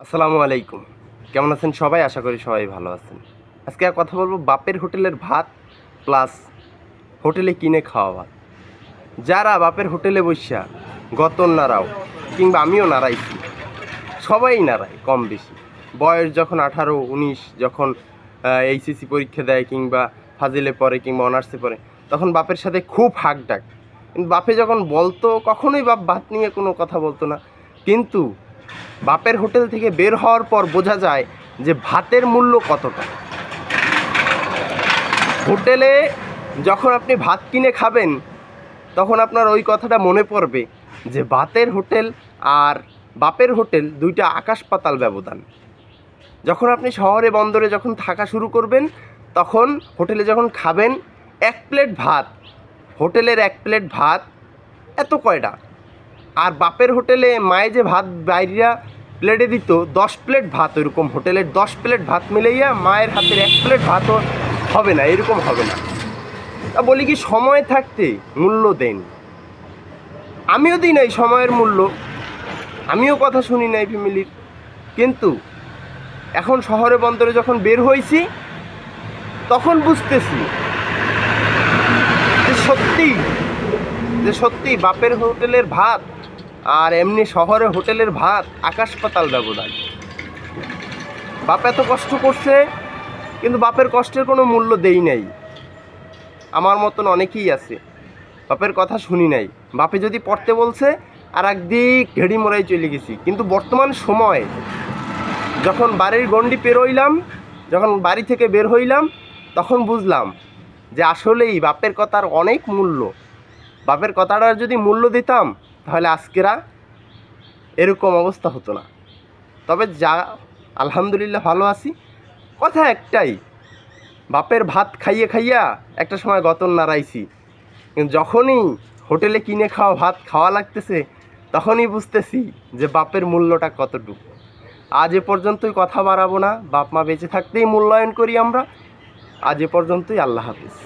আসসালামু আলাইকুম। কেমন আছেন সবাই? আশা করি সবাই ভালো আছেন। আজকে আর কথা বলব বাপের হোটেলের ভাত প্লাস হোটেলে কিনে খাওয়া ভাত। যারা বাপের হোটেলে বসিয়া গতন নাড়াও কিংবা আমিও নাড়াইছি, সবাই নাড়ায় কম বেশি। বয়স যখন আঠারো, উনিশ যখন এইচএসসি পরীক্ষা দেয় কিংবা ফাজিলে পড়ে কিংবা অনার্সে পড়ে, তখন বাপের সাথে খুব হাক ডাক কিন্তু বাপে যখন বলতো, কখনোই বাপ ভাত নিয়ে কোনো কথা বলতো না। কিন্তু বাপের হোটেল থেকে বের হওয়ার পর বোঝা যায় যে ভাতের মূল্য কতটা। হোটেলে যখন আপনি ভাত কিনে খাবেন, তখন আপনার ওই কথাটা মনে পড়বে যে ভাতের হোটেল আর বাপের হোটেল দুইটা আকাশ পাতাল ব্যবধান। যখন আপনি শহরে বন্দরে যখন থাকা শুরু করবেন, তখন হোটেলে যখন খাবেন, এক প্লেট ভাত, হোটেলের এক প্লেট ভাত এত কয়টা আর বাপের হোটেলে মায়ে যে ভাত বাইরিয়া প্লেটে দিত, দশ প্লেট ভাত ওইরকম হোটেলের দশ প্লেট ভাত মিলাইয়া মায়ের হাতের এক প্লেট ভাতও হবে না, এরকম হবে না। তা বলি কি, সময় থাকতে মূল্য দেন। আমিও দিই নাই সময়ের মূল্য। আমিও কথা শুনি নাই ফ্যামিলির। কিন্তু এখন শহরে বন্দরে যখন বের হয়েছি তখন বুঝতেছি যে সত্যি যে সত্যি বাপের হোটেলের ভাত আর এমনি শহরে হোটেলের ভাত, আকাশ পাতাল ব্যবধান। বাপ এত কষ্ট করছে, কিন্তু বাপের কষ্টের কোনো মূল্য দেই নাই। আমার মতন অনেকেই আছে, বাপের কথা শুনি নাই। বাপে যদি পড়তে বলছে, আর একদিক ঘেড়ি মোড়াই চলে গেছি। কিন্তু বর্তমান সময়, যখন বাড়ির গণ্ডি পেরোইলাম যখন বাড়ি থেকে বের হইলাম, তখন বুঝলাম যে আসলেই বাপের কথার অনেক মূল্য। বাপের কথাটার যদি মূল্য দিতাম তাহলে আজকেরা এরকম অবস্থা হতো না। তবে যা, আলহামদুলিল্লাহ ভালো আছি। কথা একটাই, বাপের ভাত খাইয়ে খাইয়া একটা সময় গতন নাড়াইছি। যখনই হোটেলে কিনে খাওয়া ভাত খাওয়া লাগতেছে, তখনই বুঝতেছি যে বাপের মূল্যটা কতটুকু। আজ এ পর্যন্তই কথা বাড়াবো না, বাপ মা বেঁচে থাকতেই মূল্যায়ন করি আমরা। আজ এ পর্যন্তই আল্লাহ হাফিজ।